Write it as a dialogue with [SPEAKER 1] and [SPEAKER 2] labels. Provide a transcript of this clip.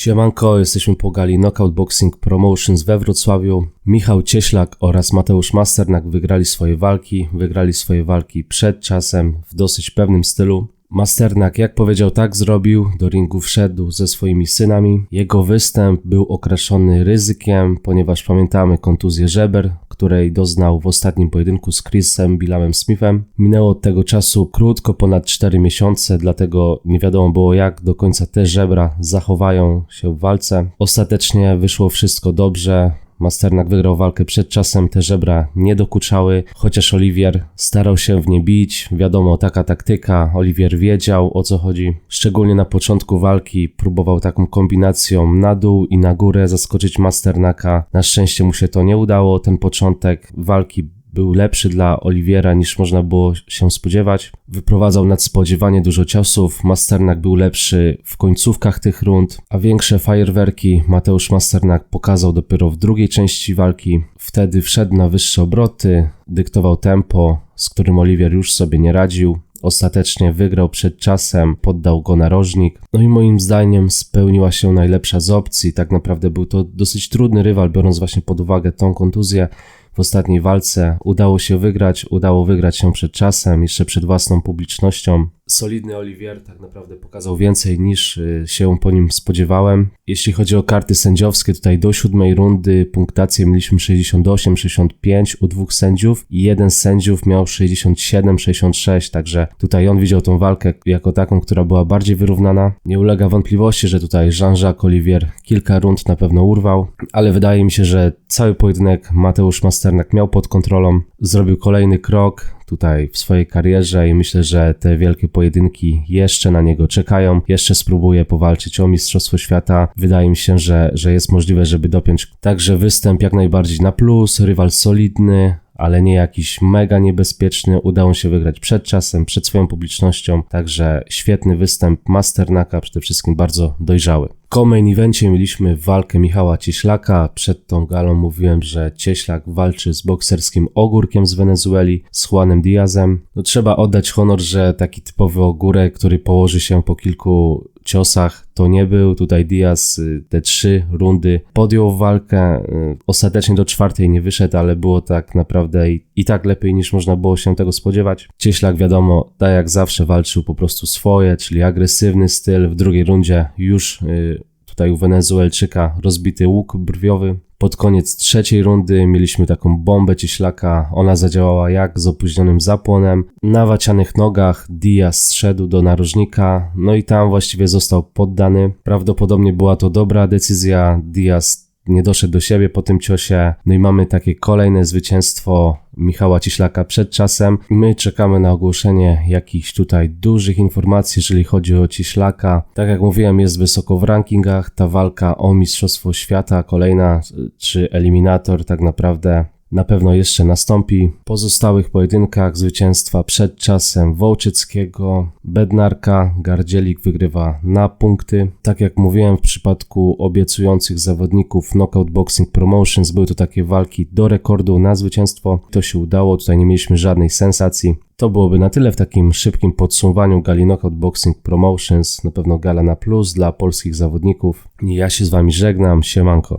[SPEAKER 1] Siemanko, jesteśmy po gali Knockout Boxing Promotions we Wrocławiu. Michał Cieślak oraz Mateusz Masternak wygrali swoje walki. Wygrali swoje walki przed czasem w dosyć pewnym stylu. Masternak, jak powiedział, tak zrobił. Do ringu wszedł ze swoimi synami. Jego występ był okraszony ryzykiem, ponieważ pamiętamy kontuzję żeber, której doznał w ostatnim pojedynku z Chrisem Billamem Smithem. Minęło od tego czasu krótko ponad 4 miesiące, dlatego nie wiadomo było jak do końca te żebra zachowają się w walce. Ostatecznie wyszło wszystko dobrze. Masternak wygrał walkę przed czasem, te żebra nie dokuczały, chociaż Oliwier starał się w nie bić. Wiadomo, taka taktyka, Oliwier wiedział o co chodzi. Szczególnie na początku walki próbował taką kombinacją na dół i na górę zaskoczyć Masternaka. Na szczęście mu się to nie udało. Ten początek walki był lepszy dla Oliwiera niż można było się spodziewać. Wyprowadzał nadspodziewanie dużo ciosów, Masternak był lepszy w końcówkach tych rund, a większe fajerwerki Mateusz Masternak pokazał dopiero w drugiej części walki. Wtedy wszedł na wyższe obroty, dyktował tempo, z którym Oliwier już sobie nie radził. Ostatecznie wygrał przed czasem, poddał go narożnik. No i moim zdaniem spełniła się najlepsza z opcji. Tak naprawdę był to dosyć trudny rywal, biorąc właśnie pod uwagę tą kontuzję w ostatniej walce. Udało się wygrać, udało wygrać się przed czasem, jeszcze przed własną publicznością. Solidny Olivier tak naprawdę pokazał więcej niż y, się po nim spodziewałem. Jeśli chodzi o karty sędziowskie, tutaj do siódmej rundy punktację mieliśmy 68-65 u dwóch sędziów i jeden z sędziów miał 67-66, także tutaj on widział tą walkę jako taką, która była bardziej wyrównana. Nie ulega wątpliwości, że tutaj Jean-Jacques Olivier kilka rund na pewno urwał, ale wydaje mi się, że cały pojedynek Mateusz Masternak miał pod kontrolą, zrobił kolejny krok, tutaj w swojej karierze i myślę, że te wielkie pojedynki jeszcze na niego czekają. Jeszcze spróbuje powalczyć o Mistrzostwo Świata. Wydaje mi się, że, że jest możliwe, żeby dopiąć także występ jak najbardziej na plus, rywal solidny, ale nie jakiś mega niebezpieczny. Udało się wygrać przed czasem, przed swoją publicznością, także świetny występ Masternaka, przede wszystkim bardzo dojrzały. W main evencie mieliśmy walkę Michała Cieślaka. Przed tą galą mówiłem, że Cieślak walczy z bokserskim ogórkiem z Wenezueli, z Juanem Diazem. No trzeba oddać honor, że taki typowy ogórek, który położy się po kilku ciosach to nie był. Tutaj Diaz y, te trzy rundy podjął walkę. Y, ostatecznie do czwartej nie wyszedł, ale było tak naprawdę i, i tak lepiej niż można było się tego spodziewać. Cieślak wiadomo, tak jak zawsze walczył po prostu swoje, czyli agresywny styl. W drugiej rundzie już y, tutaj u Wenezuelczyka rozbity łuk brwiowy. Pod koniec trzeciej rundy mieliśmy taką bombę cieślaka. Ona zadziałała jak z opóźnionym zapłonem. Na wacianych nogach Diaz zszedł do narożnika, no i tam właściwie został poddany. Prawdopodobnie była to dobra decyzja. Diaz nie doszedł do siebie po tym ciosie. No i mamy takie kolejne zwycięstwo Michała Ciślaka przed czasem. My czekamy na ogłoszenie jakichś tutaj dużych informacji, jeżeli chodzi o Ciślaka. Tak jak mówiłem, jest wysoko w rankingach. Ta walka o Mistrzostwo Świata, kolejna czy eliminator, tak naprawdę na pewno jeszcze nastąpi. W pozostałych pojedynkach zwycięstwa przed czasem Wołczyckiego, Bednarka, Gardzielik wygrywa na punkty. Tak jak mówiłem, w przypadku obiecujących zawodników Knockout Boxing Promotions były to takie walki do rekordu na zwycięstwo. To się udało, tutaj nie mieliśmy żadnej sensacji. To byłoby na tyle w takim szybkim podsumowaniu gali Knockout Boxing Promotions. Na pewno gala na plus dla polskich zawodników. Ja się z Wami żegnam, siemanko.